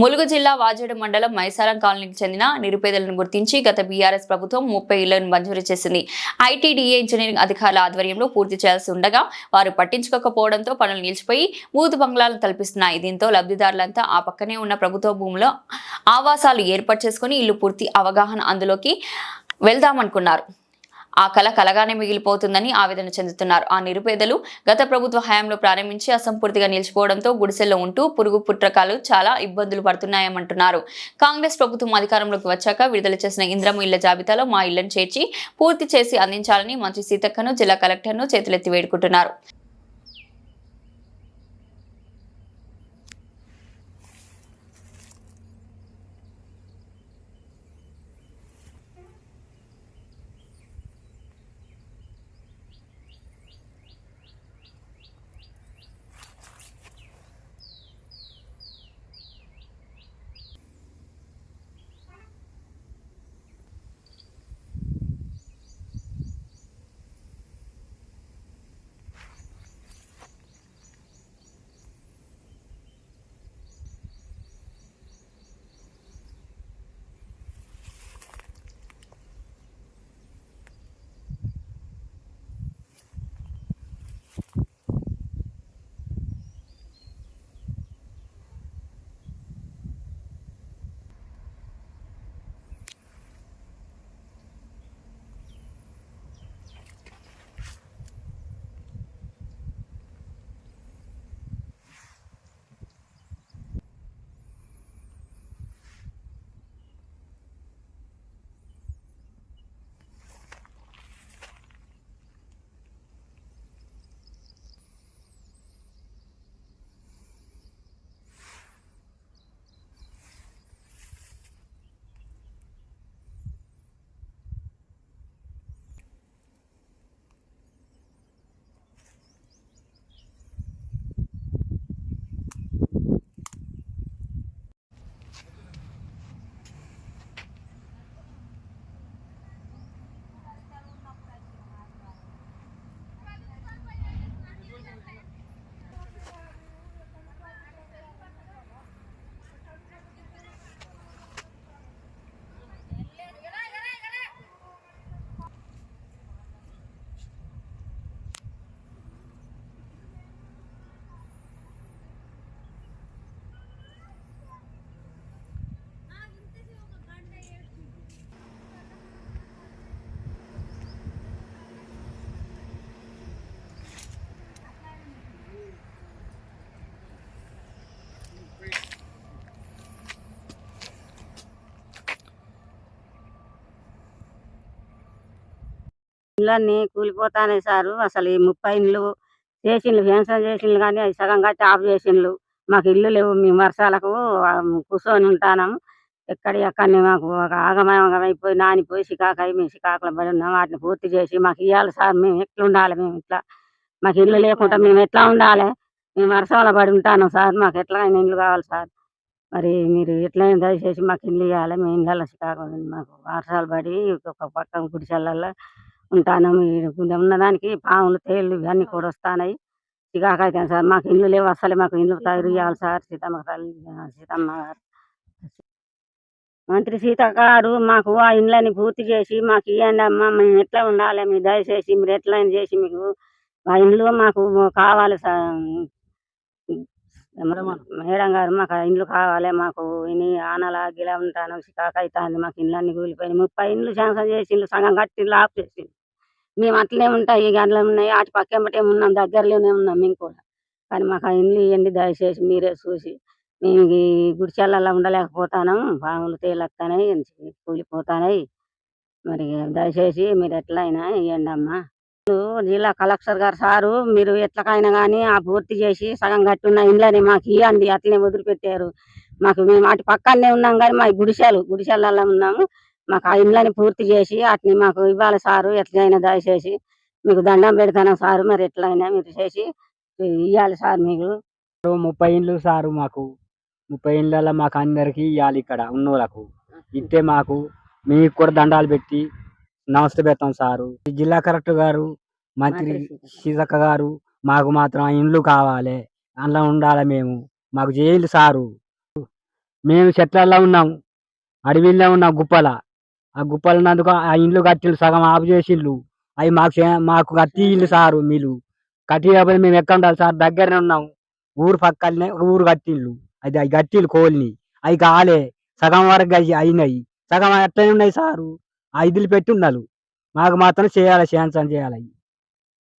ములుగు జిల్లా వాజేడు మండలం మైసారం కాలనీకి చెందిన నిరుపేదలను గుర్తించి గత బీఆర్ఎస్ ప్రభుత్వం ముప్పై ఇళ్ళను మంజూరు చేసింది. ఐటీడీఏ ఇంజనీరింగ్ అధికారుల ఆధ్వర్యంలో పూర్తి చేయాల్సి ఉండగా వారు పట్టించుకోకపోవడంతో పనులు నిలిచిపోయి బూతు బంగ్లాలను తలపిస్తున్నాయి. దీంతో లబ్ధిదారులంతా ఆ పక్కనే ఉన్న ప్రభుత్వ భూమిలో ఆవాసాలు ఏర్పాటు చేసుకుని ఇల్లు పూర్తి అవగాహన అందులోకి వెళ్దామనుకున్నారు. ఆ కళ కలగానే మిగిలిపోతుందని ఆవేదన చెందుతున్నారు. ఆ నిరుపేదలు గత ప్రభుత్వ హయాంలో ప్రారంభించి అసంపూర్తిగా నిలిచిపోవడంతో గుడిసెల్లో ఉంటూ పురుగు పుట్రకాలు చాలా ఇబ్బందులు పడుతున్నాయమంటున్నారు. కాంగ్రెస్ ప్రభుత్వం అధికారంలోకి వచ్చాక విడుదల చేసిన ఇంద్రము ఇళ్ళ జాబితాలో మా ఇళ్ళను చేర్చి పూర్తి చేసి అందించాలని మంత్రి సీతక్కను జిల్లా కలెక్టర్ను చేతులెత్తి వేడుకుంటున్నారు. ఇళ్ళన్నీ కూలిపోతానే సారు. అసలు ఈ ముప్పై ఇండ్లు చేసిండ్లు ఫ్యాన్షన్ చేసిండ్లు కానీ అవి సగం కట్టి ఆఫ్ చేసిండ్లు. మాకు ఇల్లు లేవు మేము వర్షాలకు కూర్చొని ఉంటాను. ఎక్కడి అక్కడిని మాకు ఒక ఆగమగం నానిపోయి సికాకాయ మేము సికాకులో పడి ఉన్నాం. వాటిని పూర్తి చేసి మాకు ఇవ్వాలి సార్. మేము ఎట్లా ఉండాలి మేము ఇట్లా. మాకు ఇల్లు లేకుండా మేము ఎట్లా ఉండాలి? మేము వర్షాల పడి ఉంటాను సార్. మాకు ఎట్లాగైనా ఇల్లు కావాలి సార్. మరి మీరు ఎట్లయినా దయచేసి మాకు ఇల్లు ఇవ్వాలి మేము ఇళ్ళల్లో సికాకు మాకు వర్షాలు పడి ఒక పక్క గుడిసెళ్ళల్లో ఉంటాను ఉన్నదానికి పాములు తేళ్ళు ఇవన్నీ కూడా వస్తున్నాయి చికాకు అవుతాయి సార్. మాకు ఇల్లు లేవు అసలు మాకు ఇల్లు తయారు ఇవ్వాలి సార్. సీతమ్మ తల్లి సీతమ్మ గారు. మంత్రి సీత గారు మాకు ఆ ఇండ్లని పూర్తి చేసి మాకు ఇవ్వండి అమ్మ. మేము ఎట్లా ఉండాలి? మీరు దయచేసి మీరు ఎట్లా చేసి మీకు ఆ ఇండ్లు మాకు కావాలి సార్. మేడం గారు మాకు ఆ ఇండ్లు కావాలి. మాకు ఇని ఆనలా గిలా ఉంటాను. చికాకు అవుతుంది మాకు ఇండ్లన్నీ కూలిపోయినాయి. ముప్పై ఇండ్లు శాంక్షన్ చేసిండ్రు. సగం కట్టి లాప్ చేసిండ్రు. మేము అట్లనే ఉంటాయి ఈ గంటలు ఉన్నాయి అటు పక్కెంబటే ఉన్నాం దగ్గరలోనే ఉన్నాం మేము కూడా. కానీ మాకు ఆ ఇండ్లు ఇవ్వండి దయచేసి మీరే చూసి. మేము ఈ గుడిచెల్లలో ఉండలేకపోతాను పాములు తేలొస్తాయి కూలిపోతాయి మరి దయచేసి మీరు ఎట్లయినా ఇవ్వండి అమ్మా. జిల్లా కలెక్టర్ గారు సారు మీరు ఎట్లకైనా కానీ ఆ పూర్తి చేసి సగం కట్టి ఉన్న ఇండ్లని మాకు ఇవ్వండి అట్లనే వదిలిపెట్టారు. మాకు మేము అటు పక్కనే ఉన్నాం కానీ మా గుడిసెలు గుడిసెలలో ఉన్నాము. మాకు ఆ ఇండ్లని పూర్తి చేసి వాటిని మాకు ఇవ్వాలి సారు ఎట్లయినా దయచేసి. మీకు దండం పెడతాను సారు మరి ఎట్లయినా మీరు చేసి ఇవ్వాలి సార్ మీకు. ముప్పై ఇండ్లు సారు మాకు. ముప్పై ఇండ్లలో మాకు అందరికి ఇవ్వాలి ఇక్కడ ఉన్నోళ్ళకు. ఇస్తే మాకు మీకు కూడా దండాలు పెట్టి నమస్తే పెడతాం సారు. ఈ జిల్లా కలెక్టర్ గారు మంత్రి సీతక్క గారు. మాకు మాత్రం ఆ ఇండ్లు కావాలి. అందులో ఉండాలి మేము. మాకు జైలు సారు. మేము చెట్లల్లో ఉన్నాం. అడవిలో ఉన్నాం గుప్పల. ఆ గుప్పలు నందుకు ఆ ఇండ్లు కట్టిండ్రు సగం ఆపు చేసిండ్రు. అవి మాకు మాకు కట్టి ఇల్లు సారు మీరు కట్టి కాకపోతే మేము ఎక్కడ ఉండాలి సార్? దగ్గరనే ఉన్నాం. ఊరు పక్కనే ఊరు కట్టిళ్ళు అది అవి కట్టిళ్ళు కోల్ని. అవి కాలే. సగం వరకు అయినాయి. సగం అట్లనే ఉన్నాయి సారు? ఆ ఇదిలు పెట్టి ఉండాలి. మాకు మాత్రం చేయాలి శాంసన్ చేయాలి. అవి